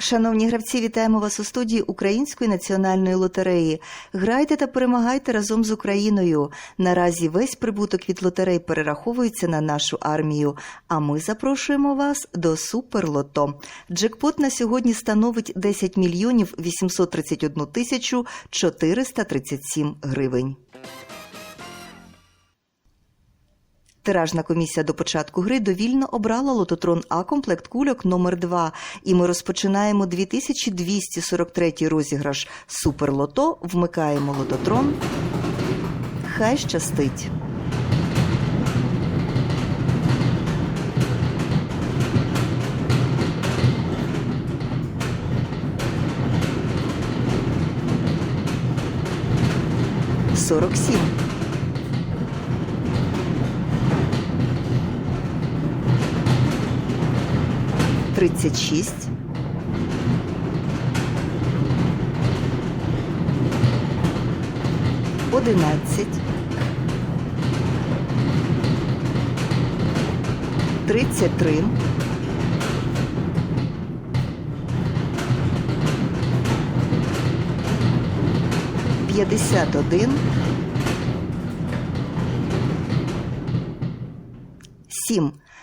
Шановні гравці, вітаємо вас у студії Української національної лотереї. Грайте та перемагайте разом з Україною. Наразі весь прибуток від лотерей перераховується на нашу армію. А ми запрошуємо вас до Суперлото. Джекпот на сьогодні становить 10 мільйонів 831 тисячу 437 гривень. Тиражна комісія до початку гри довільно обрала лототрон А комплект кульок номер 2 і ми розпочинаємо 2243 розіграш Суперлото. Вмикаємо лототрон. Хай щастить. Сорок сім. Тридцять шість. Одинадцять. Тридцять три. П'ятдесят один. Сім.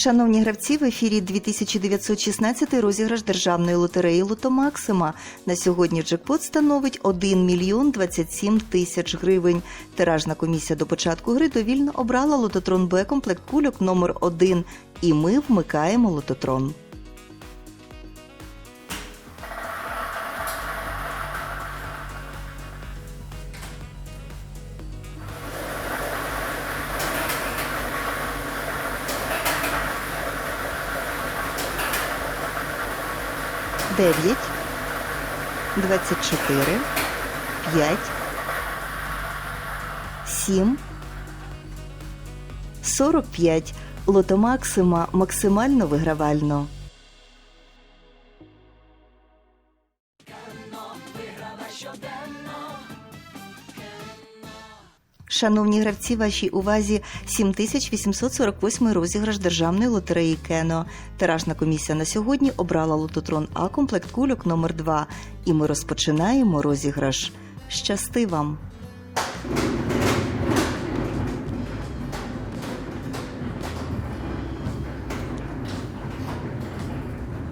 Шановні гравці, в ефірі 2916 розіграш державної лотереї Лотомаксима. На сьогодні джекпот становить 1 мільйон 27 тисяч гривень. Тиражна комісія до початку гри довільно обрала лототрон Б комплект кульок номер 1 І ми вмикаємо лототрон. Дев'ять, двадцять чотири, п'ять, сім, сорок п'ять. Лото Максима максимально вигравально. Шановні гравці, вашій увазі 7848 розіграш державної лотереї Кено. Тиражна комісія на сьогодні обрала лототрон А комплект кульок номер 2 І ми розпочинаємо розіграш. Щасти вам!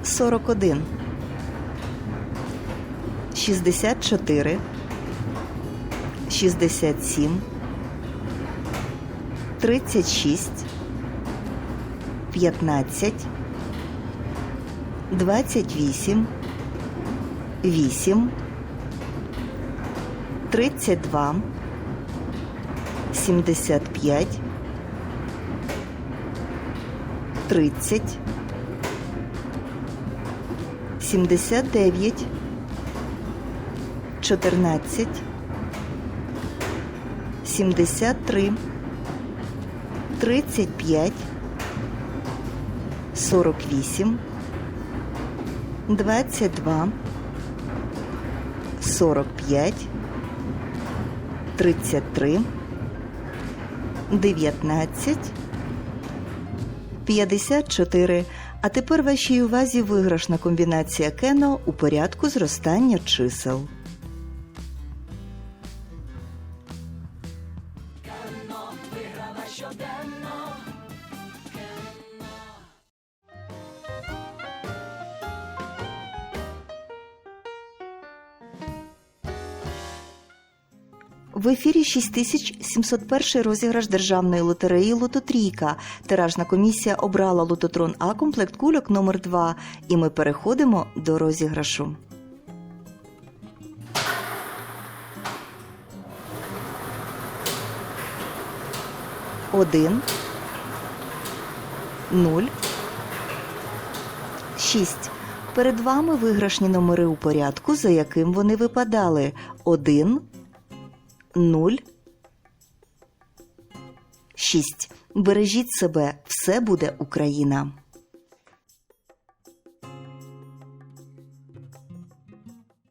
Сорок один. Шістдесят чотири. Шістдесят сім. 36, 15, 28, 8, 32, 75, 30, 79, 14, 73, 35, 48, 22, 45, 33, 19, 54. А тепер вашій увазі виграшна комбінація кено у порядку зростання чисел. В ефірі 6701 розіграш державної лотереї Лототрійка. Тиражна комісія обрала лототрон А комплект кульок номер 2 І ми переходимо до розіграшу. Один. Нуль. Шість. Перед вами виграшні номери у порядку, за яким вони випадали. 1, 0, 6. Бережіть себе, все буде Україна.